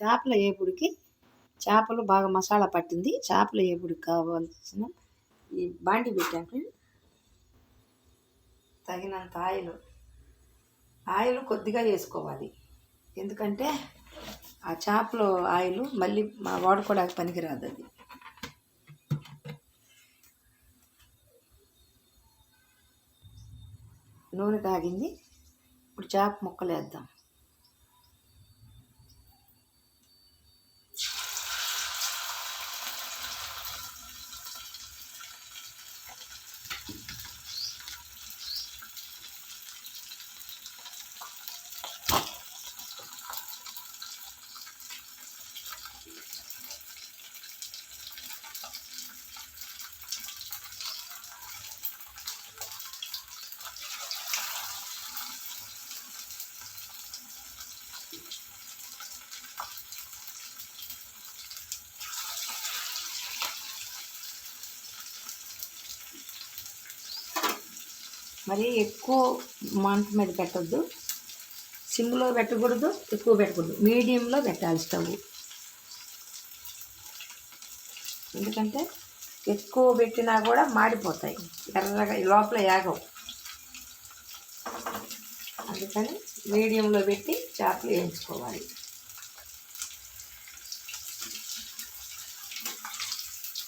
చేపల ఏపుడికి చేపలు బాగా మసాలా పట్టింది. చేపల ఏపుడికి కావాల్సిన ఈ బాండి పెట్టాక తగినంత ఆయిల్. ఆయిల్ కొద్దిగా వేసుకోవాలి. ఎందుకంటే ఆ చేపలో ఆయిల్ మళ్ళీ మా వాడుకోవడానికి పనికిరాదు అది. నూనె కాగింది ఇప్పుడు చేప ముక్కలు వేద్దాం. మరి ఎక్కువ మంట మీద పెట్టద్దు. సిమ్లో పెట్టకూడదు ఎక్కువ పెట్టకూడదు. మీడియంలో పెట్టాలి స్టవ్. ఎందుకంటే ఎక్కువ పెట్టినా కూడా మాడిపోతాయి. ఎర్రగా లోపల యాగవు అందుకని మీడియంలో పెట్టి చేపలు వేయించుకోవాలి.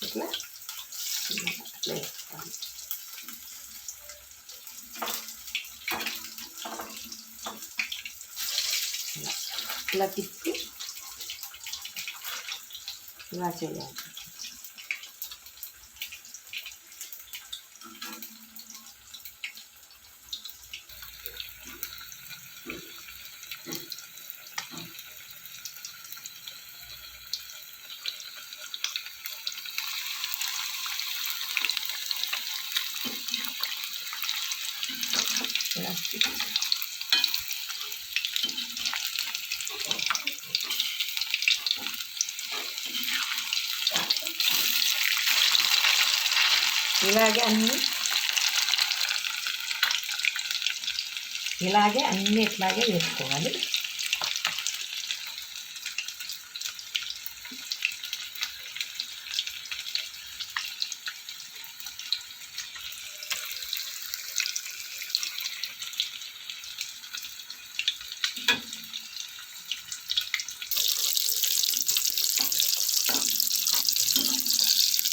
ఇట్లా. అట్లా వేసుకోవాలి ఇలా ఇలా తిప్పి ఇలా చేయాలి ఇలా తిప్పి ఇలాగే అన్నీ ఇలాగే అన్నీ ఇట్లాగే వేసుకోవాలి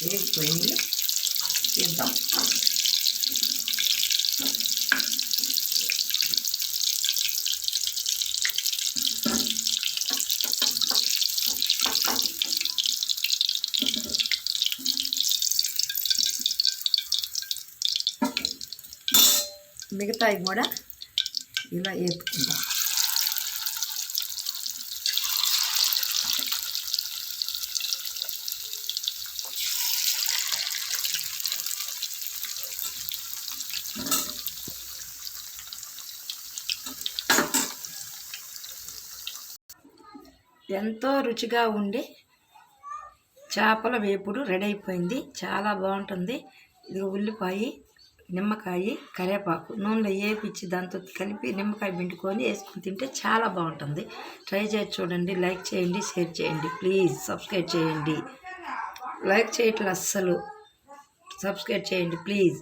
వేగిపోయింది తీద్దాం మిగతాయి కూడా ఇలా ఏపుకుందాం ఎంతో రుచిగా ఉండే చేపల వేపుడు రెడీ అయిపోయింది. చాలా బాగుంటుంది. ఇది ఉల్లిపాయ నిమ్మకాయ కరివేపాకు నూనెలో వేపించి దాంతో కలిపి నిమ్మకాయ పిండుకొని వేసుకొని తింటే చాలా బాగుంటుంది. ట్రై చేసి చూడండి లైక్ చేయండి షేర్ చేయండి ప్లీజ్ సబ్స్క్రైబ్ చేయండి. లైక్ చేయట్లేదు అస్సలు. సబ్స్క్రైబ్ చేయండి ప్లీజ్.